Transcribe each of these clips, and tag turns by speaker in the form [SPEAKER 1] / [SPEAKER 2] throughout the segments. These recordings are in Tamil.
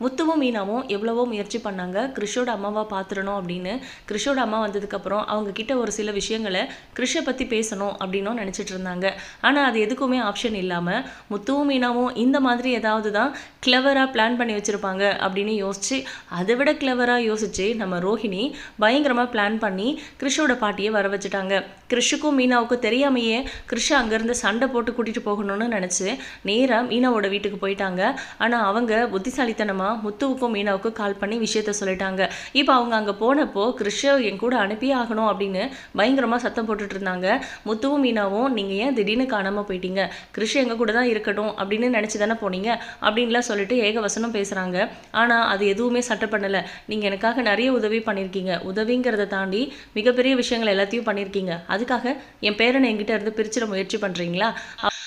[SPEAKER 1] முத்துவும் மீனாவும் எவ்வளவோ முயற்சி பண்ணாங்க. கிறிஷோட அம்மாவை பார்த்துடணும் அப்படின்னு. கிறிஷோட அம்மா வந்ததுக்கப்புறம் அவங்க கிட்ட ஒரு சில விஷயங்களை கிறிஷை பற்றி பேசணும் அப்படின்னும் நினச்சிட்டு இருந்தாங்க. ஆனால் அது எதுக்குமே ஆப்ஷன் இல்லாமல் முத்துவும் மீனாவும் இந்த மாதிரி ஏதாவது தான் கிளவராக பிளான் பண்ணி வச்சுருப்பாங்க அப்படின்னு யோசிச்சு அதை விட கிளவராக யோசிச்சு நம்ம ரோஹிணி பயங்கரமாக பிளான் பண்ணி கிறிஷோட பாட்டியை வர வச்சுட்டாங்க. கிறிஷுக்கும் மீனாவுக்கும் தெரியாமையே கிறிஷை அங்கேருந்து சண்டை போட்டு கூட்டிகிட்டு போகணும்னு நினச்சி நேராக மீனாவோட வீட்டுக்கு போயிட்டாங்க. ஆனால் அவங்க புத்திசாலித்தனமாக முத்துவுக்கும் மீனாவுக்கும் கால் பண்ணி விஷயத்த சொல்லிட்டாங்க. இப்போ அவங்க அங்கே போனப்போ கிறிஷை என் கூட அனுப்பியே ஆகணும் அப்படின்னு பயங்கரமாக சத்தம் போட்டுட்டு இருந்தாங்க. முத்துவும் மீனாவும் நீங்கள் ஏன் திடீர்னு காணாமல் போயிட்டீங்க? கிறிஷ் எங்கள் கூட தான் இருக்கட்டும் அப்படின்னு நினச்சி தானே போனீங்க? அப்படின்லாம் சொல்லிட்டு ஏகவசனம் பேசுகிறாங்க ஆனால் அது எதுவுமே சட்டை பண்ணலை. நீங்கள் எனக்காக நிறைய உதவி பண்ணியிருக்கீங்க. உதவிங்கிறத தாண்டி மிகப்பெரிய விஷயங்கள் எல்லாத்தையும் பண்ணியிருக்கீங்க. அது அதுக்காக என் பேரனை என்கிட்ட இருந்து பிரிச்சிட முயற்சி பண்ணுறீங்களா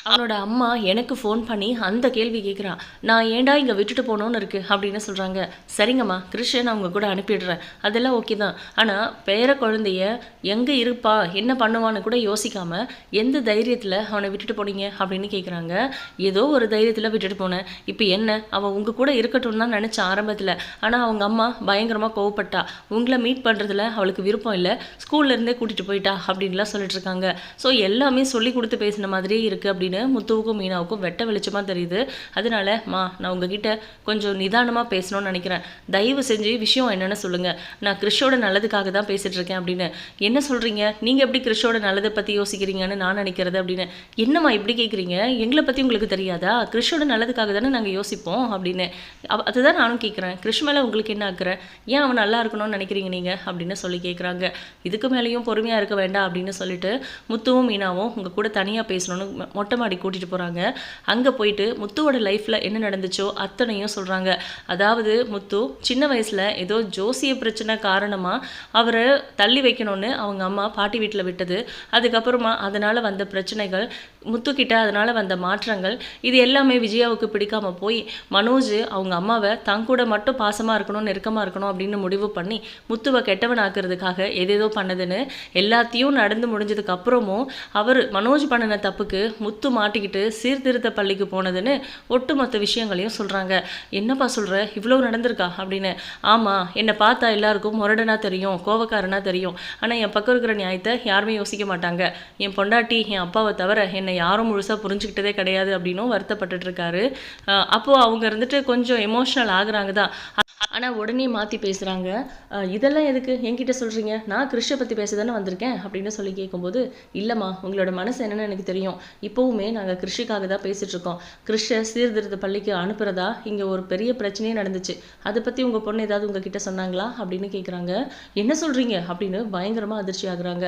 [SPEAKER 1] அவனோட அம்மா எனக்கு ஃபோன் பண்ணி அந்த கேள்வி கேட்குறான் நான் ஏன்டா இங்கே விட்டுட்டு போகணுன்னு இருக்கு அப்படின்னு சொல்கிறாங்க சரிங்கம்மா கிருஷ்ணன் அவங்க கூட அனுப்பிடுறேன். அதெல்லாம் ஓகே தான். ஆனால் பேர குழந்தைய எங்கே இருப்பா என்ன பண்ணுவான்னு கூட யோசிக்காம எந்த தைரியத்தில் அவனை விட்டுட்டு போனீங்க அப்படின்னு கேட்குறாங்க ஏதோ ஒரு தைரியத்தில் விட்டுட்டு போனேன். இப்போ என்ன? அவன் உங்கள் கூட இருக்கட்டும் தான் நினச்ச ஆரம்பத்தில். ஆனால் அவங்க அம்மா பயங்கரமாக கோவப்பட்டா. உங்களை மீட் பண்ணுறதுல அவளுக்கு விருப்பம் இல்லை. ஸ்கூல்லேருந்தே கூட்டிகிட்டு போயிட்டா அப்படின்லாம் சொல்லிட்டு இருக்காங்க. ஸோ எல்லாமே சொல்லி கொடுத்து பேசின மாதிரியே இருக்குது அப்படின்னு முத்துவுக்கும் மீனாவுக்கும் வெட்ட வெளிச்சமாக தெரியுது. அதனால மா நான் உங்ககிட்ட கொஞ்சம் நிதானமாக பேசணும்னு நினைக்கிறேன். தயவு செஞ்சு விஷயம் என்னென்னு சொல்லுங்கள் நான் கிறிஷோட நல்லதுக்காக தான் பேசிகிட்டு இருக்கேன் அப்படின்னு. என்ன சொல்கிறீங்க நீங்கள் எப்படி கிறிஷோட நல்லதை பற்றி யோசிக்கிறீங்கன்னு நான் நினைக்கிறது அப்படின்னு. என்னம்மா இப்படி கேட்குறீங்க எங்களை பற்றி உங்களுக்கு தெரியாதா? கிறிஷோட நல்லதுக்காக தானே நாங்கள் யோசிப்போம் அப்படின்னு. அதுதான் நானும் கேட்குறேன் கிறிஷ் மேலே உங்களுக்கு என்ன ஆக்குறேன் ஏன் அவன் நல்லா இருக்கணும்னு நினைக்கிறீங்க நீங்கள் அப்படின்னு சொல்லி கேட்குறாங்க இதுக்கு மேலேயும் பொறுமையாக இருக்க வேண்டாம் அப்படின்னு சொல்லிட்டு முத்துவும் மீனாவும் உங்கள் கூட தனியாக பேசணும்னு மொட்டை மாடி கூட்டிகிட்டு போகிறாங்க அங்கே போயிட்டு முத்துவோட லைஃப்பில் என்ன நடந்துச்சோ அத்தனையும் சொல்கிறாங்க அதாவது முத்து சின்ன வயசில் ஏதோ ஜோசிய பிரச்சனை காரணமாக அவரை தள்ளி வைக்கணும்னு அவங்க அம்மா பாட்டி வீட்டில் விட்டது. அதுக்கப்புறமா அதனால் வந்த பிரச்சனைகள் முத்துக்கிட்ட அதனால் வந்த மாற்றங்கள் இது எல்லாமே விஜயாவுக்கு பிடிக்காம போய் மனோஜ் அவங்க அம்மாவை தன் கூட மட்டும் பாசமாக இருக்கணும் நெருக்கமாக இருக்கணும் அப்படின்னு முடிவு பண்ணி முத்துவை கெட்டவன் ஆக்குறதுக்காக எதேதோ பண்ணதுன்னு எல்லாத்தையும் நடந்து முடிஞ்சதுக்கு அப்புறமும் அவர் மனோஜ் பண்ணின தப்புக்கு முத்து மாட்டிக்கிட்டு சீர்திருத்த பள்ளிக்கு போனதுன்னு ஒட்டுமொத்த விஷயங்களையும் சொல்கிறாங்க என்னப்பா சொல்கிற இவ்வளோ நடந்திருக்கா? அப்படின்னு. ஆமாம் என்னை பார்த்தா எல்லாருக்கும் முரடனா தெரியும் கோவக்காரனா தெரியும். ஆனால் என் பக்கம் இருக்கிற நியாயத்தை யாருமே யோசிக்க மாட்டாங்க. என் பொண்டாட்டி என் அப்பாவை தவிர என்னை யாரும் முழுசாக புரிஞ்சுக்கிட்டதே கிடையாது அப்படின்னும் வருத்தப்பட்டுட்டு இருக்காரு அப்போ அவங்க இருந்துட்டு கொஞ்சம் எமோஷ்னல் ஆகுறாங்க தான் ஆனால் உடனே மாற்றி பேசுகிறாங்க இதெல்லாம் எதுக்கு? என்கிட்ட சொல்கிறீங்க நான் கிருஷ்ண பற்றி பேச தானே வந்திருக்கேன் அப்படின்னு சொல்லி கேட்கும்போது இல்லைம்மா உங்களோட மனசு என்னென்னு எனக்கு தெரியும். இப்போவுமே நாங்கள் கிருஷிக்காக தான் பேசிட்டு இருக்கோம் சீர்திருத்த பள்ளிக்கு அனுப்புறதா? இங்கே ஒரு பெரிய பிரச்சனையே நடந்துச்சு. அதை பற்றி உங்கள் பொண்ணு ஏதாவது உங்ககிட்ட சொன்னாங்களா? அப்படின்னு கேட்குறாங்க என்ன சொல்கிறீங்க அப்படின்னு பயங்கரமாக அதிர்ச்சி ஆகுறாங்க.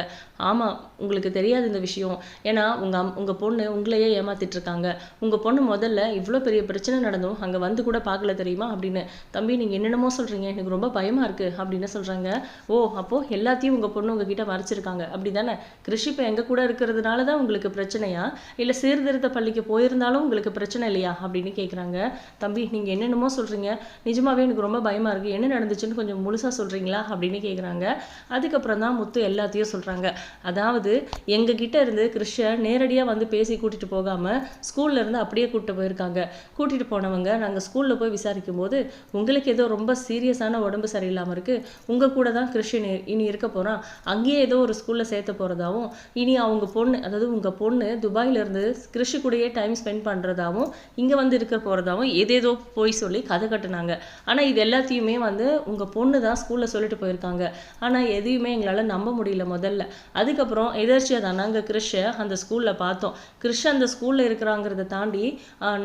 [SPEAKER 1] ஆமாம் உங்களுக்கு தெரியாது இந்த விஷயம். ஏன்னா உங்கள் அம் உங்கள் பொண்ணு உங்களையே ஏமாத்திட்டு இருக்காங்க உங்கள் பொண்ணு முதல்ல இவ்வளோ பெரிய பிரச்சனை நடந்தும் அங்கே வந்து கூட பார்க்கல தெரியுமா அப்படின்னு. தம்பி நீங்கள் என்னென்னமோ சொல்கிறீங்க எனக்கு ரொம்ப பயமாக இருக்குது அப்படின்னு சொல்கிறாங்க ஓ அப்போது எல்லாத்தையும் உங்கள் பொண்ணு உங்ககிட்ட மறைச்சிருக்காங்க. அப்படி தானே கிருஷி இப்போ எங்கள் கூட இருக்கிறதுனால தான் உங்களுக்கு பிரச்சனையா? இல்லை சீர்திருத்த பள்ளிக்கு போயிருந்தாலும் உங்களுக்கு பிரச்சனை இல்லையா அப்படின்னு கேட்குறாங்க தம்பி நீங்கள் என்னென்னமோ சொல்கிறீங்க நிஜமாவே எனக்கு ரொம்ப பயமாக இருக்குது என்ன நடந்துச்சுன்னு கொஞ்சம் முழுசாக சொல்கிறீங்களா அப்படின்னு கேட்குறாங்க அதுக்கப்புறம் தான் முத்து எல்லாத்தையும் சொல்கிறாங்க அதாவது எங்ககிட்ட இருந்து கிருஷ்ண நேரடியாக வந்து பேசி கூட்டிகிட்டு போகாமல் ஸ்கூல்ல இருந்து அப்படியே கூப்பிட்டு போயிருக்காங்க. கூட்டிகிட்டு போனவங்க நாங்கள் ஸ்கூலில் போய் விசாரிக்கும் போது உங்களுக்கு ஏதோ ரொம்ப சீரியஸான உடம்பு சரியில்லாமல் இருக்குது உங்கள் கூட தான் கிருஷ்ணன் இனி இருக்க போகிறான் அங்கேயே ஏதோ ஒரு ஸ்கூலில் சேர்த்த போகிறதாவும் இனி அவங்க பொண்ணு அதாவது உங்கள் பொண்ணு துபாயிலேருந்து இருந்து கூடயே டைம் ஸ்பெண்ட் பண்ணுறதாவும் இங்கே வந்து இருக்க போகிறதாவும் ஏதேதோ போய் சொல்லி கதை கட்டுனாங்க. ஆனால் இது எல்லாத்தையுமே வந்து உங்கள் பொண்ணு தான் ஸ்கூலில் சொல்லிட்டு போயிருக்காங்க. ஆனால் எதையுமே எங்களால் நம்ப முடியல முதல்ல. அதுக்கப்புறம் எதர்ச்சியாக தான் நாங்கள் கிறிஷை அந்த ஸ்கூலில் பார்த்தோம். கிறிஷ் அந்த ஸ்கூலில் இருக்கிறாங்கிறத தாண்டி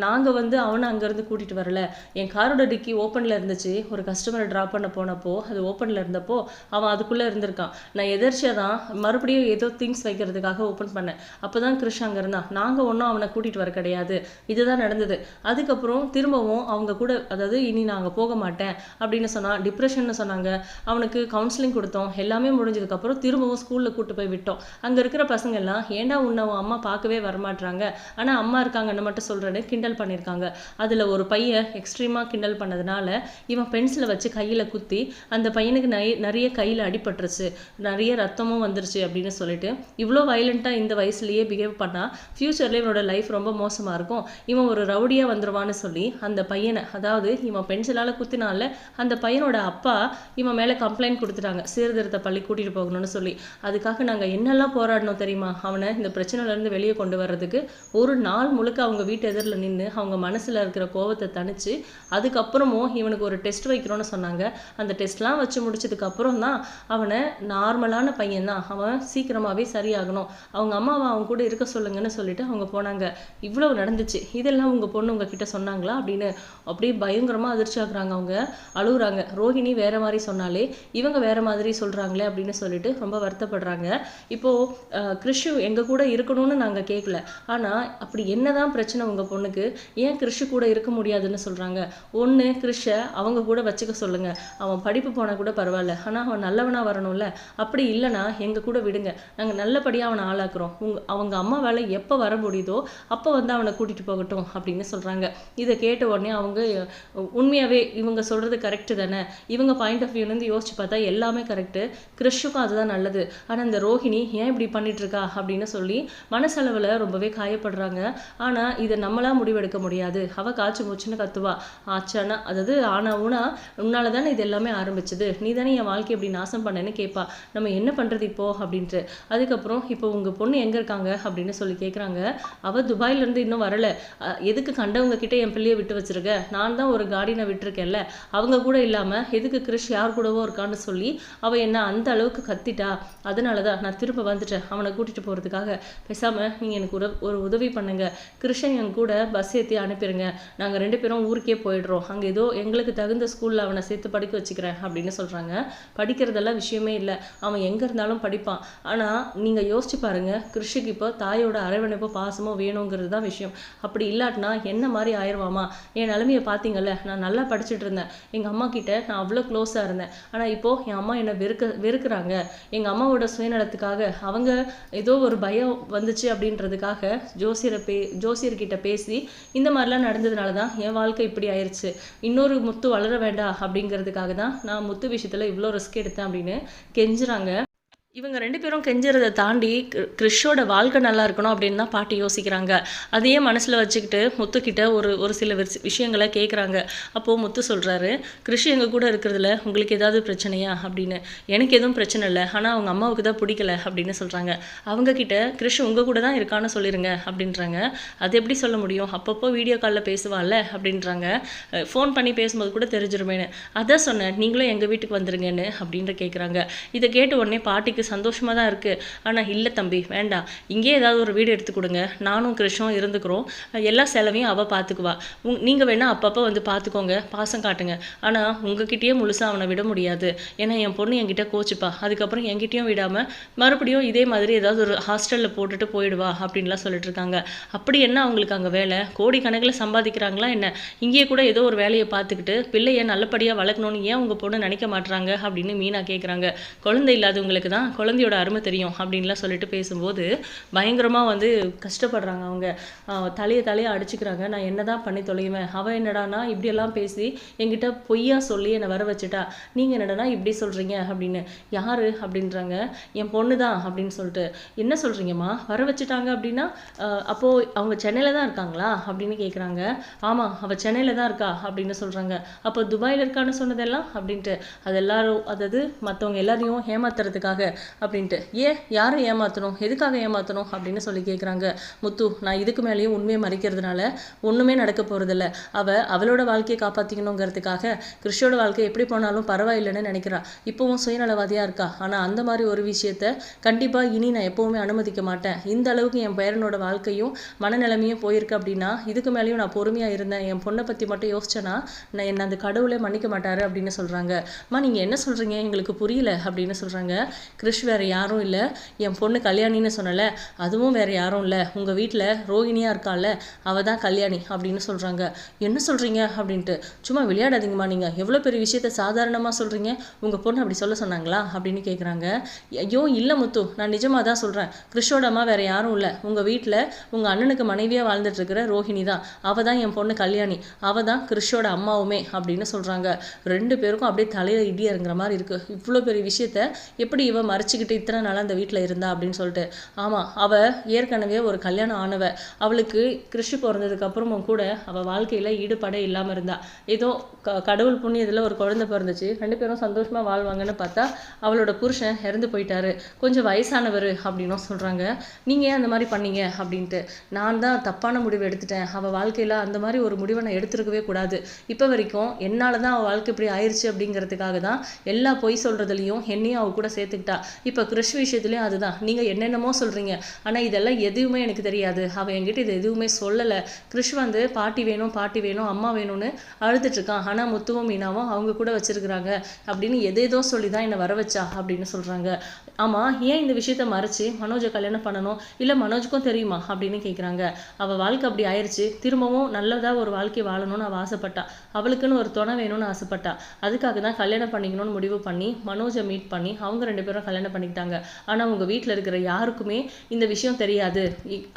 [SPEAKER 1] நாங்கள் வந்து அவனை அங்கேருந்து கூட்டிகிட்டு வரல. என் காரோட டிக்கி ஓப்பனில் இருந்துச்சு. ஒரு கஸ்டமரை ட்ராப் பண்ண போனப்போ அது ஓப்பனில் இருந்தப்போ அவன் அதுக்குள்ளே இருந்திருக்கான். நான் எதர்ச்சியாக தான் மறுபடியும் ஏதோ திங்ஸ் வைக்கிறதுக்காக ஓப்பன் பண்ணேன். அப்போ தான் கிறிஷ் அங்கே இருந்தான். நான் நாங்கள் ஒன்றும் அவனை கூட்டிகிட்டு வர கிடையாது. இதுதான் நடந்தது. அதுக்கப்புறம் திரும்பவும் அவங்க கூட அதாவது இனி நாங்கள் போக மாட்டேன் அப்படின்னு சொன்னால் டிப்ரெஷன்னு சொன்னாங்க. அவனுக்கு கவுன்சிலிங் கொடுத்தோம். எல்லாமே முடிஞ்சதுக்கப்புறம் திரும்பவும் ஸ்கூலில் கூட்டு போய் விட்டோம். அங்கே இருக்கிற பசங்க எல்லாம் ஏன்டா உன்னை உன் அம்மா பார்க்கவே வரமாட்றாங்க? ஆனால் அம்மா இருக்காங்கன்னு மட்டும் சொல்கிறேன்னு கிண்டல் பண்ணியிருக்காங்க அதில் ஒரு பையன் எக்ஸ்ட்ரீமாக கிண்டல் பண்ணதுனால இவன் பென்சிலை வச்சு கையில் குத்தி அந்த பையனுக்கு நை நிறைய கையில் அடிபட்டுருச்சு. நிறைய ரத்தமும் வந்துருச்சு அப்படின்னு சொல்லிட்டு இவ்வளோ வயலண்ட்டாக இந்த வயசுலேயே பிஹேவ் பண்ணால் ஃப்யூச்சரில் இவனோட லைஃப் ரொம்ப மோசமாக இருக்கும். இவன் ஒரு ரவுடியாக வந்துடுவான்னு சொல்லி அந்த பையனை அதாவது இவன் பென்சிலால் குத்தினால அந்த பையனோட அப்பா இவன் மேலே கம்ப்ளைண்ட் கொடுத்துட்டாங்க. சீர்திருத்த பள்ளி கூட்டிகிட்டு போகணும்னு சொல்லி. அதுக்காக நாங்கள் என்னெல்லாம் போராடணும் தெரியுமா? அவனை இந்த பிரச்சனையிலேருந்து வெளியே கொண்டு வர்றதுக்கு ஒரு நாள் முழுக்க அவங்க வீட்டு எதிரில் நின்று அவங்க மனசில் இருக்கிற கோவத்தை தணிச்சு அதுக்கப்புறமும் இவனுக்கு ஒரு டெஸ்ட் வைக்கிறோன்னு சொன்னாங்க. அந்த டெஸ்ட்லாம் வச்சு முடிச்சதுக்கு அப்புறம் தான் அவனை நார்மலான பையன் தான். அவன் சீக்கிரமாகவே சரியாகணும். அவங்க அம்மாவை அவங்க கூட இருக்க சொல்லுங்கன்னு சொல்லிட்டு அவங்க போனாங்க. இவ்வளவு நடந்துச்சு. இதெல்லாம் உங்கள் பொண்ணு உங்ககிட்ட சொன்னாங்களா? அப்படின்னு அப்படியே பயங்கரமாக அதிர்ச்சி ஆகுறாங்க அவங்க. அழுகுறாங்க. ரோஹிணி வேற மாதிரி சொன்னாலே இவங்க வேற மாதிரி சொல்கிறாங்களே அப்படின்னு சொல்லிட்டு ரொம்ப வருத்தப்படுறாங்க. இப்போது கிறிஷு எங்கள் கூட இருக்கணும்னு நாங்கள் கேட்கல ஆனால் அப்படி என்னதான் பிரச்சனை உங்கள் பொண்ணுக்கு? ஏன் கிறிஷு கூட இருக்க முடியாதுன்னு சொல்கிறாங்க ஒன்று கிறிஷை அவங்க கூட வச்சுக்க சொல்லுங்கள் அவன் படிப்பு போனால் கூட பரவாயில்ல. ஆனால் அவன் நல்லவனாக வரணும்ல. அப்படி இல்லைன்னா எங்கள் கூட விடுங்க. நாங்கள் நல்லபடியாக அவனை ஆளாக்குறோம். உங்க அவங்க அம்மா வேலை எப்போ வர முடியுதோ அப்போ வந்து அவனை கூட்டிகிட்டு போகட்டும் அப்படின்னு சொல்கிறாங்க இதை கேட்ட உடனே அவங்க உண்மையாகவே இவங்க சொல்கிறது கரெக்டு தானே? இவங்க பாயிண்ட் ஆஃப் வியூலேருந்து யோசிச்சு பார்த்தா எல்லாமே கரெக்டு கிறிஷுக்கும் அதுதான் நல்லது. ஆனால் இந்த ரோஹிணி ஏன் இப்படி பண்ணிட்டு இருக்கா அப்படின்னு சொல்லி மனசளவில் ரொம்பவே காயப்படுறாங்க. ஆனால் இதை நம்மளா முடிவெடுக்க முடியாது. அவள் காய்ச்சி மூச்சுன்னு கத்துவா. ஆச்சானா அதாவது ஆனா ஊனா உன்னால தானே இது எல்லாமே ஆரம்பிச்சது. நீ தானே என் வாழ்க்கை இப்படி நாசம் பண்ணேன்னு கேட்பா நம்ம என்ன பண்ணுறது இப்போ? அப்படின்ட்டு. அதுக்கப்புறம் இப்போ உங்கள் பொண்ணு எங்கே இருக்காங்க? அப்படின்னு சொல்லி கேட்குறாங்க அவள் துபாயிலேருந்து இன்னும் வரல. எதுக்கு கண்டவங்க கிட்டே என் பிள்ளையை விட்டு வச்சிருக்க? நான் தான் ஒரு கார்டினை விட்டுருக்கேன்ல. அவங்க கூட இல்லாமல் எதுக்கு கிறிஷ் யார் கூடவோ இருக்கான்னு சொல்லி அவள் என்ன அந்த அளவுக்கு கத்திட்டா? அதனால தான் நான் திரும்ப வந்துட்டேன். அவனை கூட்டிகிட்டு போகிறதுக்காக பேசாமல் நீங்கள் எனக்கு ஒரு ஒரு உதவி பண்ணுங்க. கிருஷ்ணன் என் கூட பஸ் ஏற்றி அனுப்பிடுங்க நாங்கள் ரெண்டு பேரும் ஊருக்கே போயிடுறோம். அங்கே ஏதோ எங்களுக்கு தகுந்த ஸ்கூலில் அவனை சேர்த்து படிக்க வச்சுக்கிறேன் அப்படின்னு சொல்கிறாங்க படிக்கிறதெல்லாம் விஷயமே இல்லை. அவன் எங்கே இருந்தாலும் படிப்பான். ஆனால் நீங்கள் யோசிச்சு பாருங்க. கிருஷிக்கு இப்போ தாயோட அரவணைப்போ பாசமோ வேணுங்கிறது தான் விஷயம். அப்படி இல்லாட்டினா என்ன மாதிரி ஆயிடுவாமா? என் நிலமையை பார்த்தீங்கல்ல நான் நல்லா படிச்சுட்டு இருந்தேன். எங்கள் அம்மா கிட்ட நான் அவ்வளோ க்ளோஸாக இருந்தேன். ஆனால் இப்போ என் அம்மா என்னை வெறுக்க வெறுக்கிறாங்க. எங்கள் அம்மாவோட சுயநலத்துக்காக அவங்க ஏதோ ஒரு பயம் வந்துச்சு அப்படின்றதுக்காக ஜோசியரை பே ஜோசியர்கிட்ட பேசி இந்த மாதிரிலாம் நடந்ததுனால தான் என் வாழ்க்கை இப்படி ஆயிடுச்சு இன்னொரு முத்து வளர வேண்டாம் அப்படிங்கிறதுக்காக தான் நான் முத்து விஷயத்தில் இவ்வளோ ரிஸ்க் எடுத்தேன் அப்படின்னு கெஞ்சுறாங்க. இவங்க ரெண்டு பேரும் கெஞ்சுறதை தாண்டி கிறிஷோட வாழ்க்கை நல்லா இருக்கணும் அப்படின்னு தான் பாட்டி யோசிக்கிறாங்க. அதையே மனசில் வச்சுக்கிட்டு முத்துக்கிட்ட ஒரு ஒரு சில விஷயங்களை கேட்குறாங்க அப்போது முத்து சொல்கிறாரு கிறிஷ் எங்கள் கூட இருக்கிறதுல உங்களுக்கு ஏதாவது பிரச்சனையா? அப்படின்னு. எனக்கு எதுவும் பிரச்சனை இல்லை. ஆனால் அவங்க அம்மாவுக்கு தான் பிடிக்கல. அப்படின்னு சொல்கிறாங்க அவங்கக்கிட்ட கிறிஷ் உங்கள் கூட தான் இருக்கான்னு சொல்லிடுங்க அப்படின்றாங்க. அது எப்படி சொல்ல முடியும்? அப்பப்போ வீடியோ காலில் பேசுவாள்ல அப்படின்றாங்க. ஃபோன் பண்ணி பேசும்போது கூட தெரிஞ்சிருமேனு அதான் சொன்னேன். நீங்களும் எங்கள் வீட்டுக்கு வந்துருங்கன்னு. அப்படின்ற கேட்குறாங்க இதை கேட்ட உடனே பாட்டிக்கு சந்தோஷமாக தான் இருக்குது ஆனால் இல்லை தம்பி வேண்டாம் இங்கேயே ஏதாவது ஒரு வீடு எடுத்து கொடுங்க. நானும் கிருஷ்ணும் இருந்துக்கிறோம். எல்லா செலவையும் அவள் பார்த்துக்குவா உங் நீங்கள் வேணால் அப்பப்போ வந்து பார்த்துக்கோங்க பாசம் காட்டுங்க. ஆனால் உங்ககிட்டயே முழுசாக அவனை விட முடியாது. ஏன்னா என் பொண்ணு என்கிட்ட கோச்சுப்பா. அதுக்கப்புறம் என்கிட்டயும் விடாமல் மறுபடியும் இதே மாதிரி ஏதாவது ஒரு ஹாஸ்டலில் போட்டுட்டு போயிடுவா அப்படின்லாம் சொல்லிட்டு இருக்காங்க. அப்படி என்ன அவங்களுக்கு அங்கே வேலை? கோடிக்கணக்கில் சம்பாதிக்கிறாங்களா என்ன? இங்கேயே கூட ஏதோ ஒரு வேலையை பார்த்துக்கிட்டு பிள்ளையை நல்லபடியாக வளர்க்கணும்னு ஏன் உங்கள் பொண்ணு நினைக்க மாட்டுறாங்க அப்படின்னு மீனா கேட்குறாங்க குழந்தை இல்லாதவங்களுக்கு தான் குழந்தையோட அருமை தெரியும் அப்படின்லாம் சொல்லிட்டு பேசும்போது பயங்கரமாக வந்து கஷ்டப்படுறாங்க அவங்க. தலையை தலையை அடிச்சுக்கிறாங்க. நான் என்ன தான் பண்ணி தொலைவேன் அவள் என்னடானா இப்படியெல்லாம் பேசி என்கிட்ட பொய்யா சொல்லி என்னை வர வச்சுட்டா. நீங்கள் என்னடனா இப்படி சொல்கிறீங்க அப்படின்னு. யார் அப்படின்றாங்க. என் பொண்ணு தான் அப்படின்னு சொல்லிட்டு. என்ன சொல்கிறீங்கம்மா வர வச்சுட்டாங்க அப்படின்னா அப்போது அவங்க சென்னையில் தான் இருக்காங்களா அப்படின்னு கேட்குறாங்க ஆமாம் அவள் சென்னையில் தான் இருக்கா அப்படின்னு சொல்கிறாங்க அப்போ துபாயில் இருக்கான்னு சொன்னதெல்லாம் அப்படின்ட்டு. அது எல்லாரும் அதாவது மற்றவங்க எல்லாரையும் ஏமாத்துறதுக்காக அப்படின்ட்டு. ஏன் யாரை ஏமாற்றணும் எதுக்காக ஏமாற்றணும் அப்படின்னு சொல்லி கேட்குறாங்க முத்து நான் இதுக்கு மேலேயும் உண்மையை மறைக்கிறதுனால ஒன்றுமே நடக்க போகிறதில்ல அவள் அவளோட வாழ்க்கையை காப்பாற்றிக்கணுங்கிறதுக்காக கிறிஷோட வாழ்க்கை எப்படி போனாலும் பரவாயில்லைன்னு நினைக்கிறா. இப்போவும் சுயநலவாதியாக இருக்கா? ஆனால் அந்த மாதிரி ஒரு விஷயத்த கண்டிப்பாக இனி நான் எப்போவுமே அனுமதிக்க மாட்டேன். இந்த அளவுக்கு என் பேரனோட வாழ்க்கையும் மனநிலைமையும் போயிருக்கு அப்படின்னா இதுக்கு மேலேயும் நான் பொறுமையாக இருந்தேன். என் பொண்ணை பற்றி மட்டும் யோசிச்சேன்னா நான் என்னை அந்த கடவுளே மன்னிக்க மாட்டாரு அப்படின்னு சொல்கிறாங்க அம்மா நீங்கள் என்ன சொல்கிறீங்க எங்களுக்கு புரியல அப்படின்னு சொல்கிறாங்க கிறிஷ் கிறிஷ் வேறு யாரும் இல்லை. என் பொண்ணு கல்யாணின்னு சொன்னல. அதுவும் வேறு யாரும் இல்லை. உங்கள் வீட்டில் ரோகிணியாக இருக்கால. அவள் தான் கல்யாணி அப்படின்னு சொல்கிறாங்க என்ன சொல்கிறீங்க அப்படின்ட்டு. சும்மா விளையாடாதீங்கம்மா நீங்கள் எவ்வளோ பெரிய விஷயத்த சாதாரணமாக சொல்கிறீங்க உங்கள் பொண்ணு அப்படி சொல்ல சொன்னாங்களா? அப்படின்னு கேட்குறாங்க ஐயோ இல்லை முத்து. நான் நிஜமாக தான் சொல்கிறேன் கிறிஷோட அம்மா வேறு யாரும் இல்லை. உங்கள் வீட்டில் உங்கள் அண்ணனுக்கு மனைவியாக வாழ்ந்துட்டுருக்கிற ரோஹிணி தான். அவள் தான் என் பொண்ணு கல்யாணி. அவள் தான் கிறிஷோட அம்மாவுமே அப்படின்னு சொல்கிறாங்க ரெண்டு பேருக்கும் அப்படியே தலையில் இடி இறங்குற மாதிரி இருக்குது இவ்வளோ பெரிய விஷயத்த எப்படி இவ மறைச்சிக்கிட்டு இத்தனை நாளாக அந்த வீட்டில் இருந்தா அப்படின்னு சொல்லிட்டு. ஆமாம் அவள் ஏற்கனவே ஒரு கல்யாணம் ஆனவ. அவளுக்கு கிறிஷ் பிறந்ததுக்கப்புறமும் கூட அவள் வாழ்க்கையில் ஈடுபாடே இல்லாமல் இருந்தா. ஏதோ க கடவுள் புண்ணியத்தில் ஒரு குழந்தை பிறந்துச்சு. ரெண்டு பேரும் சந்தோஷமாக வாழ்வாங்கன்னு பார்த்தா அவளோட புருஷன் இறந்து போயிட்டாரு. கொஞ்சம் வயசானவர் அப்படின்னும் சொல்கிறாங்க நீங்கள் ஏன் அந்த மாதிரி பண்ணீங்க அப்படின்ட்டு. நான் தான் தப்பான முடிவு எடுத்துட்டேன். அவள் வாழ்க்கையில் அந்த மாதிரி ஒரு முடிவை நான் எடுத்துருக்கவே கூடாது. இப்போ வரைக்கும் என்னால் தான் அவள் வாழ்க்கை இப்படி ஆயிடுச்சு அப்படிங்கிறதுக்காக தான் எல்லா பொய் சொல்கிறதுலையும் என்னையும் அவள் கூட சேர்த்துக்கிட்டா. இப்போ கிறிஷ் விஷயத்துலேயும் அதுதான். நீங்கள் என்னென்னமோ சொல்கிறீங்க ஆனால் இதெல்லாம் எதுவுமே எனக்கு தெரியாது. அவள் என்கிட்ட இது எதுவுமே சொல்லலை. கிறிஷ் வந்து பாட்டி வேணும் பாட்டி வேணும் அம்மா வேணும்னு அழுதுட்ருக்கான் ஆனால் முத்துவும் மீனாவும் அவங்க கூட வச்சிருக்கிறாங்க. அப்படின்னு எதேதோ சொல்லி தான் என்னை வர வச்சா அப்படின்னு சொல்கிறாங்க ஆமாம் ஏன் இந்த விஷயத்த மறைச்சு மனோஜை கல்யாணம் பண்ணணும்? இல்லை மனோஜுக்கும் தெரியுமா? அப்படின்னு கேட்குறாங்க அவள் வாழ்க்கை அப்படி ஆயிடுச்சு திரும்பவும் நல்லதாக ஒரு வாழ்க்கை வாழணும்னு அவள் ஆசைப்பட்டா. அவளுக்குன்னு ஒரு துணை வேணும்னு ஆசைப்பட்டா. அதுக்காக தான் கல்யாணம் பண்ணிக்கணும்னு முடிவு பண்ணி மனோஜை மீட் பண்ணி அவங்க ரெண்டு பேரும் கல்யாணம் பண்ணிக்கிட்டாங்க. ஆனால் உங்கள் வீட்டில் இருக்கிற யாருக்குமே இந்த விஷயம் தெரியாது.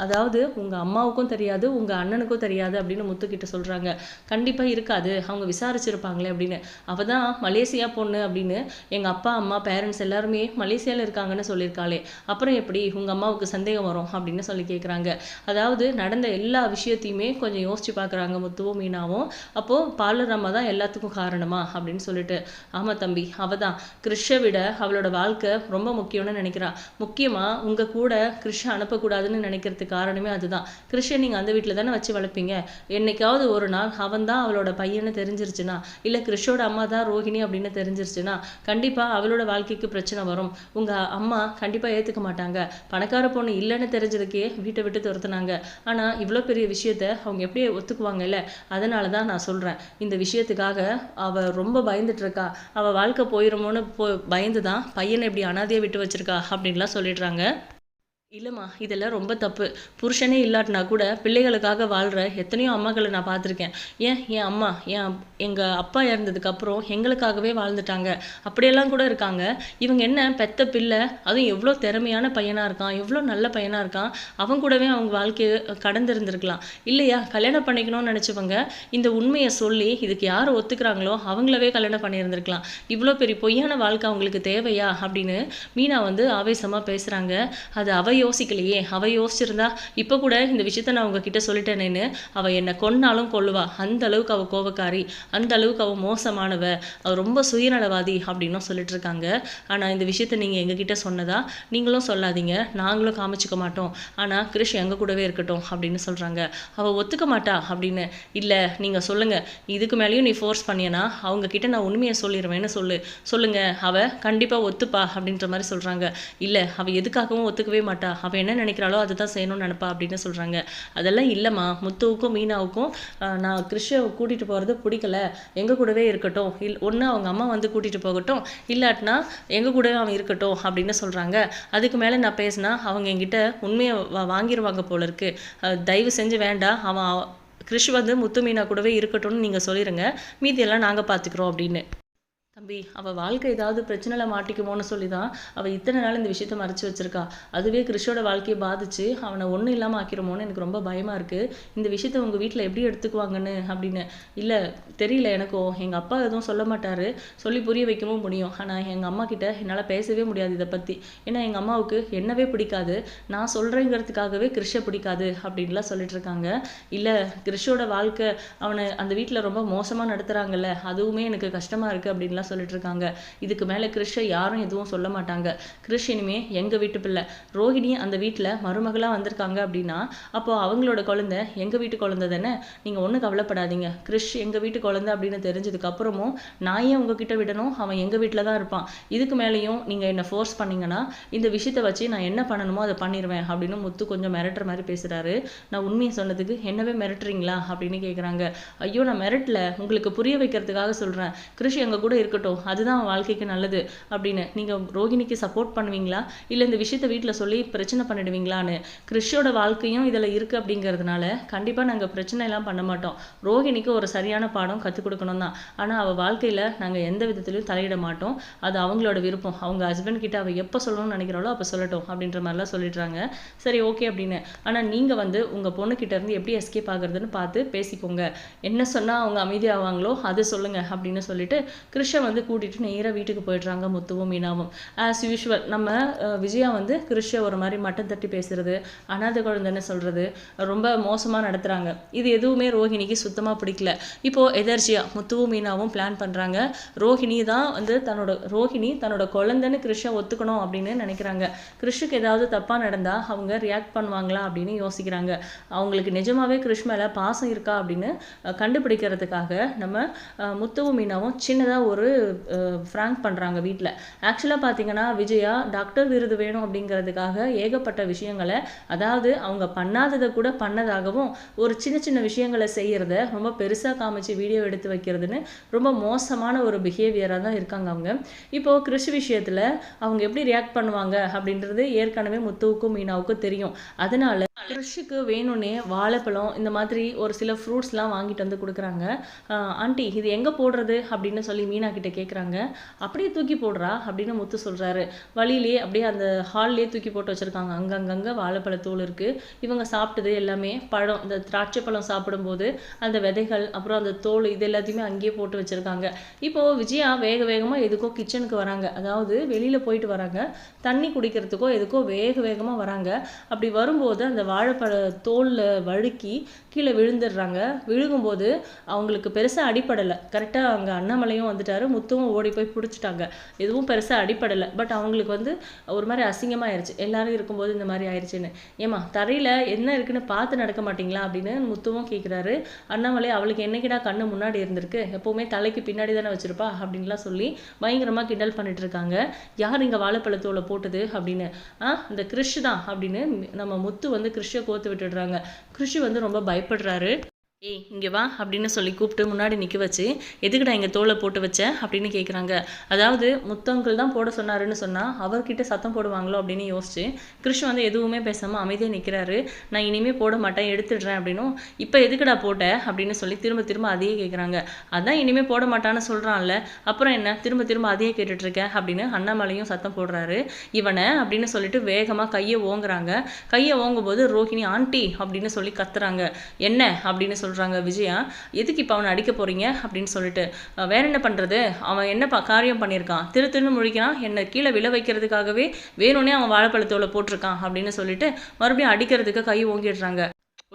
[SPEAKER 1] அதாவது உங்கள் அம்மாவுக்கும் தெரியாது உங்கள் அண்ணனுக்கும் தெரியாது அப்படின்னு முத்துக்கிட்ட சொல்கிறாங்க கண்டிப்பாக இருக்காது. அவங்க விசாரிச்சிருப்பாங்களே அப்படின்னு. அவள் தான் மலேசியா பொண்ணு அப்படின்னு எங்கள் அப்பா அம்மா பேரண்ட்ஸ் எல்லாருமே மலேசியாவில் இருக்காங்கன்னு சொல்லியிருக்காளே. அப்புறம் எப்படி உங்கள் அம்மாவுக்கு சந்தேகம் வரும் அப்படின்னு சொல்லி கேட்குறாங்க அதாவது நடந்த எல்லா விஷயத்தையுமே கொஞ்சம் யோசிச்சு பார்க்குறாங்க முத்துவும் மீனாவும். அப்போது பார்லர் அம்மா தான் எல்லாத்துக்கும் காரணமா அப்படின்னு சொல்லிட்டு. ஆமாம் தம்பி. அவள் தான் கிறிஷை விட அவளோட வாழ்க்கை ரொம்ப முக்கியம்னு நினைக்கிறா. முக்கியமாக உங்கள் கூட கிறிஷை அனுப்பக்கூடாதுன்னு நினைக்கிறதுக்கு காரணமே அதுதான். கிறிஷை நீங்கள் அந்த வீட்டில் தானே வச்சு வளர்ப்பீங்க. என்னைக்காவது ஒரு நாள் அவன் தான் அவளோட பையன்னு தெரிஞ்சிருச்சுன்னா இல்லை கிருஷோட அம்மா தான் ரோஹிணி அப்படின்னு தெரிஞ்சிருச்சுன்னா கண்டிப்பாக அவளோட வாழ்க்கைக்கு பிரச்சனை வரும். உங்கள் அம்மா கண்டிப்பாக ஏற்றுக்க மாட்டாங்க. பணக்கார பொண்ணு இல்லைன்னு தெரிஞ்சதுக்கே வீட்டை விட்டு துரத்துனாங்க. ஆனால் இவ்வளோ பெரிய விஷயத்த அவங்க எப்படி ஒத்துக்குவாங்கல்ல? அதனால தான் நான் சொல்கிறேன் இந்த விஷயத்துக்காக அவள் ரொம்ப பயந்துட்டு இருக்கா. அவள் வாழ்க்கை போயிடுமோன்னு போ பயந்து தான் பையனை இப்படி அனாதையாக விட்டு வச்சிருக்கா அப்படின்லாம் சொல்லிடுறாங்க. இல்லைம்மா இதெல்லாம் ரொம்ப தப்பு. புருஷனே இல்லாட்டினா கூட பிள்ளைகளுக்காக வாழ்கிற எத்தனையோ அம்மாக்களை நான் பார்த்துருக்கேன். ஏன்? என் அம்மா என் எங்கள் அப்பா இறந்ததுக்கப்புறம் எங்களுக்காகவே வாழ்ந்துட்டாங்க. அப்படியெல்லாம் கூட இருக்காங்க. இவங்க என்ன பெத்த பிள்ளை அதுவும் எவ்வளோ திறமையான பையனாக இருக்கான் எவ்வளோ நல்ல பையனாக இருக்கான் அவன் கூடவே அவங்க வாழ்க்கையை கடந்திருந்திருக்கலாம். இல்லையா? கல்யாணம் பண்ணிக்கணும்னு நினச்சவங்க இந்த உண்மையை சொல்லி இதுக்கு யார் ஒத்துக்கிறாங்களோ அவங்களவே கல்யாணம் பண்ணியிருந்திருக்கலாம். இவ்வளோ பெரிய பொய்யான வாழ்க்கை அவங்களுக்கு தேவையா? அப்படின்னு மீனா வந்து ஆவேசமாக பேசுகிறாங்க அது அவ யோசிக்கலையே. அவள் யோசிச்சிருந்தா இப்போ கூட இந்த விஷயத்த நான் உங்ககிட்ட சொல்லிட்டேனேன்னு அவள் என்னை கொன்னாலும் கொல்லுவா. அந்த அளவுக்கு அவள் கோபக்காரி அந்த அளவுக்கு அவ மோசமானவ அவள் ரொம்ப சுயநலவாதி அப்படின்னும் சொல்லிட்டு இருக்காங்க ஆனால் இந்த விஷயத்த நீங்கள் எங்ககிட்ட சொன்னதா நீங்களும் சொல்லாதீங்க. நாங்களும் காமிச்சிக்க மாட்டோம். ஆனால் கிருஷ் எங்கள் கூடவே இருக்கட்டும் அப்படின்னு சொல்கிறாங்க அவள் ஒத்துக்க மாட்டா அப்படின்னு. இல்லை நீங்கள் சொல்லுங்கள் இதுக்கு மேலேயும் நீ ஃபோர்ஸ் பண்ணியனா அவங்க கிட்ட நான் உண்மையை சொல்லிடுவேன்னு சொல்லு. சொல்லுங்க. அவள் கண்டிப்பாக ஒத்துப்பா அப்படின்ற மாதிரி சொல்கிறாங்க இல்லை அவள் எதுக்காகவும் ஒத்துக்கவே மாட்டா. அவள் என்ன நினைக்கிறாளோ அதை தான் செய்யணும்னு நினைப்பா அப்படின்னு சொல்கிறாங்க அதெல்லாம் இல்லைம்மா. முத்துவுக்கும் மீனாவுக்கும் நான் கிறிஷை கூட்டிகிட்டு போகிறது பிடிக்கல. எங்கள் கூடவே இருக்கட்டும். இல் ஒன்று அவங்க அம்மா வந்து கூட்டிகிட்டு போகட்டும். இல்லாட்டினா எங்கள் கூடவே அவன் இருக்கட்டும் அப்படின்னு சொல்கிறாங்க அதுக்கு மேலே நான் பேசினா அவங்க என்கிட்ட உண்மையை வாங்கிடுவாங்க வாங்கிருவாங்க போல இருக்கு. தயவு செஞ்சு வேண்டாம் அவன் அவ- கிறிஷ் வந்து முத்து மீனா கூடவே இருக்கட்டும்னு நீங்கள் சொல்லிடுங்க மீதியெல்லாம் நாங்கள் பார்த்துக்குறோம் அப்படின்னு. தம்பி அவள் வாழ்க்கை ஏதாவது பிரச்சனையில் மாட்டிக்குமோன்னு சொல்லி தான் அவள் இத்தனை நாள் இந்த விஷயத்த மறைச்சி வச்சிருக்கா. அதுவே கிறிஷோட வாழ்க்கையை பாதிச்சு அவனை ஒன்றும் இல்லாமல் ஆக்கிரமோன்னு எனக்கு ரொம்ப பயமாக இருக்குது இந்த விஷயத்த உங்கள் வீட்டில் எப்படி எடுத்துக்குவாங்கன்னு அப்படின்னு. இல்லை தெரியல எனக்கும் எங்கள் அப்பா எதுவும் சொல்ல மாட்டார். சொல்லி புரிய வைக்கவும் முடியும். ஆனால் எங்கள் அம்மா கிட்ட என்னால் பேசவே முடியாது இதை பற்றி ஏன்னா எங்கள் அம்மாவுக்கு என்னவே பிடிக்காது. நான் சொல்கிறேங்கிறதுக்காகவே கிறிஷை பிடிக்காது அப்படின்லாம் சொல்லிட்டு இருக்காங்க இல்லை கிறிஷோட வாழ்க்கை அவனை அந்த வீட்டில் ரொம்ப மோசமாக நடத்துகிறாங்கல்ல அதுவுமே எனக்கு கஷ்டமாக இருக்குது அப்படின்லாம் சொல்லிட்டு இருக்காங்க இதுக்கு மேலே கிறிஷை யாரும் எதுவும் சொல்ல மாட்டாங்க. கிறிஷ் இனிமே எங்கள் வீட்டு பிள்ளை. ரோஹிணி அந்த வீட்டில் மருமகளாக வந்திருக்காங்க அப்படின்னா அப்போ அவங்களோட குழந்தை எங்கள் வீட்டு குழந்தை தானே? நீங்கள் ஒன்றும் கவலைப்படாதீங்க. கிறிஷ் எங்கள் வீட்டு குழந்தை அப்படின்னு தெரிஞ்சதுக்கு அப்புறமும் நான் ஏன் உங்ககிட்ட விடணும்? அவன் எங்கள் வீட்டில் தான் இருப்பான். இதுக்கு மேலேயும் நீங்கள் என்னை ஃபோர்ஸ் பண்ணீங்கன்னா இந்த விஷயத்தை வச்சு நான் என்ன பண்ணணுமோ அதை பண்ணிடுவேன் அப்படின்னு முத்து கொஞ்சம் மிரட்டுற மாதிரி பேசுகிறாரு நான் உண்மையை சொன்னதுக்கு என்னவே மிரட்டுறீங்களா அப்படின்னு கேட்குறாங்க ஐயோ நான் மிரட்டல. உங்களுக்கு புரிய வைக்கிறதுக்காக சொல்கிறேன் கிறிஷ் எங்கள் கூட இருக்கட்டும். இருக்கட்டும். அதுதான் வாழ்க்கைக்கு நல்லது அப்படின்னு. நீங்கள் ரோகிணிக்கு சப்போர்ட் பண்ணுவீங்களா? இல்லை இந்த விஷயத்தை வீட்டில் சொல்லி பிரச்சனை பண்ணிடுவீங்களான்னு? கிறிஷோட வாழ்க்கையும் இதில் இருக்குது அப்படிங்கிறதுனால கண்டிப்பாக நாங்கள் பிரச்சனையெல்லாம் பண்ண மாட்டோம். ரோகிணிக்கு ஒரு சரியான பாடம் கற்றுக் கொடுக்கணும் தான். ஆனால் அவள் வாழ்க்கையில் நாங்கள் எந்த விதத்துலையும் தலையிட மாட்டோம். அது அவங்களோட விருப்பம். அவங்க ஹஸ்பண்ட் கிட்ட அவள் எப்போ சொல்லணும்னு நினைக்கிறாளோ அப்போ சொல்லட்டும் அப்படின்ற மாதிரிலாம் சொல்லிடுறாங்க. சரி ஓகே அப்படின்னு. ஆனால் நீங்கள் வந்து உங்கள் பொண்ணுக்கிட்ட இருந்து எப்படி எஸ்கேப் ஆகுறதுன்னு பார்த்து பேசிக்கோங்க. என்ன சொன்னால் அவங்க அமைதியாவாங்களோ அது சொல்லுங்கள் அப்படின்னு சொல்லிட்டு கிருஷ்ண வந்து கூட்டிட்டு நேராக வீட்டுக்கு போயிடுறாங்க முத்துவும் மீனாவும். ஆஸ் யூஷுவல் நம்ம விஜயா வந்து கிருஷ்ண ஒரு மாதிரி மட்டம் தட்டி பேசுறது அனாதை குழந்தைன்னு சொல்கிறது ரொம்ப மோசமாக நடத்துகிறாங்க இது எதுவுமே ரோஹிணிக்கு சுத்தமாக பிடிக்கல. இப்போது எதர்ஜியாக முத்துவும் மீனாவும் பிளான் பண்ணுறாங்க ரோஹிணி தான் வந்து தன்னோட ரோஹிணி தன்னோட குழந்தைன்னு கிருஷ்ண ஒத்துக்கணும் அப்படின்னு நினைக்கிறாங்க. கிருஷ்ணுக்கு ஏதாவது தப்பாக நடந்தால் அவங்க ரியாக்ட் பண்ணுவாங்களா அப்படின்னு யோசிக்கிறாங்க. அவங்களுக்கு நிஜமாகவே கிருஷ் மேலே பாசம் இருக்கா அப்படின்னு கண்டுபிடிக்கிறதுக்காக நம்ம முத்துவும் மீனாவும் சின்னதாக ஒரு ஃப்ராங்க் பண்ணுறாங்க வீட்டில் ஆக்சுவலாக பார்த்தீங்கன்னா விஜயா டாக்டர் விருது வேணும் அப்படிங்கிறதுக்காக ஏகப்பட்ட விஷயங்களை அதாவது அவங்க பண்ணாததை கூட பண்ணதாகவும் ஒரு சின்ன சின்ன விஷயங்களை செய்கிறத ரொம்ப பெருசாக காமிச்சு வீடியோ எடுத்து வைக்கிறதுன்னு ரொம்ப மோசமான ஒரு பிஹேவியராக தான் இருக்காங்க அவங்க. இப்போ கிருஷி விஷயத்தில் அவங்க எப்படி ரியாக்ட் பண்ணுவாங்க அப்படின்றது ஏற்கனவே முத்துவுக்கும் மீனாவுக்கும் தெரியும். அதனால கிருஷிக்கு வேணும்னே வாழைப்பழம் இந்த மாதிரி ஒரு சில ஃப்ரூட்ஸ்லாம் வாங்கிட்டு வந்து கொடுக்குறாங்க. ஆண்டி இது எங்கே போடுறது அப்படின்னு சொல்லி மீனா கிட்ட கேட்குறாங்க அப்படியே தூக்கி போடுறா அப்படின்னு முத்து சொல்கிறாரு வழியிலேயே அப்படியே அந்த ஹால்லேயே தூக்கி போட்டு வச்சுருக்காங்க. அங்கங்கங்கே வாழைப்பழத்தூள் இருக்குது இவங்க சாப்பிட்டது எல்லாமே பழம் இந்த திராட்சை பழம் சாப்பிடும்போது அந்த விதைகள் அப்புறம் அந்த தோல் இது எல்லாத்தையுமே அங்கேயே போட்டு வச்சுருக்காங்க. இப்போது விஜயா வேக வேகமாக எதுக்கோ கிச்சனுக்கு வராங்க. அதாவது வெளியில் போயிட்டு வராங்க. தண்ணி குடிக்கிறதுக்கோ எதுக்கோ வேக வேகமாக வராங்க. அப்படி வரும்போது அந்த வாழைப்பழ தோலில் வழுக்கி கீழே விழுந்துடுறாங்க. விழுகும்போது அவங்களுக்கு பெருசாக அடிப்படலை கரெக்டாக அங்கே அண்ணாமலையும் வந்துட்டாரு. முத்துவும் ஓடி போய் பிடிச்சிட்டாங்க. எதுவும் பெருசாக அடிப்படலை பட் அவங்களுக்கு வந்து ஒரு மாதிரி அசிங்கமாக ஆயிடுச்சு எல்லாரும் இருக்கும்போது இந்த மாதிரி ஆயிடுச்சுன்னு ஏமா தரையில் என்ன இருக்குன்னு பார்த்து நடக்க மாட்டிங்களா அப்படின்னு முத்துவும் கேட்குறாரு அண்ணாமலை அவளுக்கு என்னைக்கிடா கண்ணு முன்னாடி இருந்திருக்கு? எப்போவுமே தலைக்கு பின்னாடி தானே வச்சிருப்பா? அப்படின்லாம் சொல்லி பயங்கரமாக கிண்டல் பண்ணிட்டு இருக்காங்க. யார் இங்கே வாழைப்பழத்தோலை போட்டது? அப்படின்னு. ஆ இந்த கிறிஷ் தான் அப்படின்னு நம்ம முத்து வந்து கிறிஷை கோத்து விட்டுடுறாங்க. கிறிஷ் வந்து ரொம்ப பயப்படுறாரு. ஏய் இங்கே வா அப்படின்னு சொல்லி கூப்பிட்டு முன்னாடி நிற்க வச்சு எதுக்குடா இங்கே தோலை போட்டு வச்ச? அப்படின்னு கேட்குறாங்க அதாவது முத்தங்கள் தான் போட சொன்னாருன்னு சொன்னால் அவர்கிட்ட சத்தம் போடுவாங்களோ அப்படின்னு யோசிச்சு கிருஷ் வந்து எதுவுமே பேசாமல் அமைதியாக நிற்கிறாரு நான் இனிமேல் போட மாட்டேன் எடுத்துடுறேன் அப்படின்னும் இப்போ எதுக்குடா போட்ட? அப்படின்னு சொல்லி திரும்ப திரும்ப அதையே கேட்குறாங்க அதான் இனிமேல் போட மாட்டான்னு சொல்கிறான்ல அப்புறம் என்ன? திரும்ப திரும்ப அதையே கேட்டுட்ருக்கேன் அப்படின்னு அண்ணாமலையும் சத்தம் போடுறாரு. இவனை? அப்படின்னு சொல்லிட்டு வேகமாக கையை ஓங்குறாங்க. கையை ஓங்கும்போது ரோஹிணி ஆண்டி அப்படின்னு சொல்லி கத்துறாங்க. என்ன? அப்படின்னு சொல்கிறாங்க விஜயா எதுக்கு இப்போ அவனை அடிக்க போகிறீங்க அப்படின்னு சொல்லிட்டு. வேற என்ன பண்ணுறது அவன் என்ன ப காரியம் பண்ணியிருக்கான் திரு திருன்னு முழிக்கிறான். என்னை கீழே விழ வைக்கிறதுக்காகவே வேணும்னே அவன் வாழைப்பழத்தோலை போட்டிருக்கான் அப்படின்னு சொல்லிட்டு மறுபடியும் அடிக்கிறதுக்கு கை ஓங்கிடுறாங்க.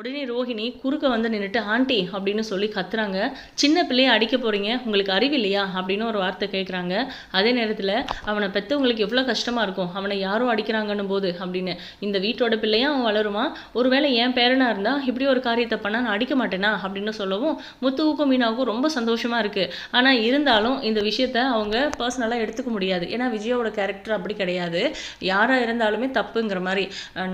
[SPEAKER 1] உடனே ரோஹிணி குறுக்க வந்து நின்றுட்டு ஆண்டி அப்படின்னு சொல்லி கத்துறாங்க. சின்ன பிள்ளைய அடிக்க போகிறீங்க உங்களுக்கு அறிவு இல்லையா? அப்படின்னு ஒரு வார்த்தை கேட்குறாங்க அதே நேரத்தில் அவனை பெற்றவங்களுக்கு எவ்வளோ கஷ்டமாக இருக்கும். அவனை யாரும் அடிக்கிறாங்கன்னு போது அப்படின்னு. இந்த வீட்டோட பிள்ளையா அவன் வளருமா? ஒருவேளை என் பேரனாக இருந்தால் இப்படி ஒரு காரியத்தை பண்ணால் நான் அடிக்க மாட்டேனா? அப்படின்னு சொல்லவும் முத்துவுக்கும் மீனாவுக்கும் ரொம்ப சந்தோஷமாக இருக்குது ஆனால் இருந்தாலும் இந்த விஷயத்த அவங்க பர்சனலாக எடுத்துக்க முடியாது. ஏன்னா விஜயோட கேரக்டர் அப்படி கிடையாது. யாராக இருந்தாலுமே தப்புங்கிற மாதிரி.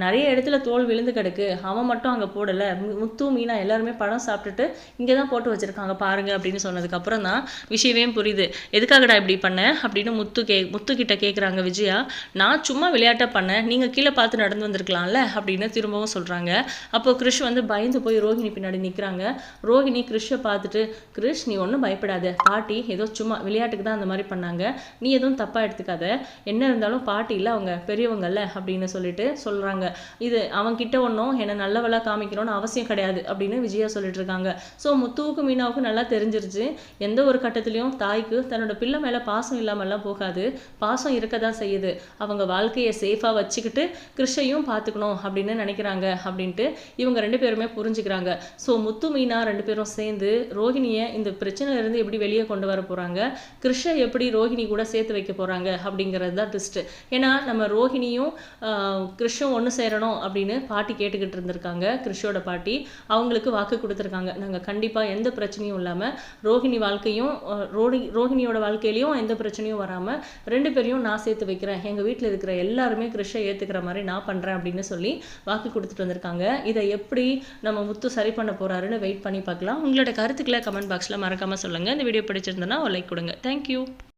[SPEAKER 1] நிறைய இடத்துல தோல் விழுந்து கிடக்கு. அவன் மட்டும் அங்கே போடலை. முத்து மீனா எல்லாருமே பழம் சாப்பிட்டுட்டு இங்கே தான் போட்டு வச்சிருக்காங்க பாருங்க அப்படின்னு சொன்னதுக்கு அப்புறம் தான் விஷயமே புரியுது. எதுக்காகடா இப்படி பண்ண? அப்படின்னு முத்து கே முத்து கிட்ட கேட்குறாங்க விஜயா. நான் சும்மா விளையாட்டா பண்ணேன். நீங்கள் கீழே பார்த்து நடந்து வந்திருக்கலாம்ல அப்படின்னு திரும்பவும் சொல்கிறாங்க அப்போ கிருஷ் வந்து பயந்து போய் ரோஹிணி பின்னாடி நிற்கிறாங்க ரோஹிணி கிருஷை பார்த்துட்டு கிருஷ் நீ ஒன்றும் பயப்படாத. பாட்டி ஏதோ சும்மா விளையாட்டுக்கு தான் அந்த மாதிரி பண்ணாங்க. நீ எதுவும் தப்பாக எடுத்துக்காத. என்ன இருந்தாலும் பாட்டி இல்லை அவங்க பெரியவங்கல்ல அப்படின்னு சொல்லிட்டு சொல்கிறாங்க இது அவன் கிட்ட ஒன்றும் என்னை நல்லவளா வைக்கணும்னு அவசியம் கிடையாது அப்படின்னு விஜயா சொல்லிட்டு இருக்காங்க. ஸோ முத்துவுக்கும் மீனாவுக்கும் நல்லா தெரிஞ்சிருச்சு. எந்த ஒரு கட்டத்துலையும் தாய்க்கு தன்னோட பிள்ளை மேலே பாசம் இல்லாமல்லாம் போகாது. பாசம் இருக்க தான் செய்யுது. அவங்க வாழ்க்கையை சேஃபாக வச்சுக்கிட்டு கிருஷையும் பார்த்துக்கணும் அப்படின்னு நினைக்கிறாங்க அப்படின்ட்டு இவங்க ரெண்டு பேருமே புரிஞ்சுக்கிறாங்க. ஸோ முத்து மீனா ரெண்டு பேரும் சேர்ந்து ரோஹிணியை இந்த பிரச்சனையிலேருந்து எப்படி வெளியே கொண்டு வர போகிறாங்க கிருஷை எப்படி ரோஹிணி கூட சேர்த்து வைக்க போகிறாங்க அப்படிங்கிறது தான் ட்விஸ்ட்டு ஏன்னா நம்ம ரோஹிணியும் ஆஹ், கிருஷும் ஒன்று சேரணும் அப்படின்னு பாட்டி கேட்டுக்கிட்டு இருந்திருக்காங்க. கிருஷ் கிருஷோட பாட்டி அவங்களுக்கு வாக்கு கொடுத்துருக்காங்க. நாங்கள் கண்டிப்பாக எந்த பிரச்சனையும் இல்லாமல் ரோஹிணி வாழ்க்கையும் ரோஹி ரோடி ரோஹிணியோட வாழ்க்கையிலையும் எந்த பிரச்சனையும் வராமல் ரெண்டு பேரையும் நான் சேர்த்து வைக்கிறேன். எங்கள் வீட்டில் இருக்கிற எல்லாருமே கிருஷை ஏற்றுக்கிற மாதிரி நான் பண்ணுறேன் அப்படின்னு சொல்லி வாக்கு கொடுத்துட்டு வந்திருக்காங்க. இதை எப்படி நம்ம முத்து சரி பண்ண போறாருன்னு வெயிட் பண்ணி பார்க்கலாம். உங்களோட கருத்துக்களை கமெண்ட் பாக்ஸில் மறக்காமல் சொல்லுங்கள் இந்த வீடியோ பிடிச்சிருந்தனா லைக் கொடுங்க. Thank you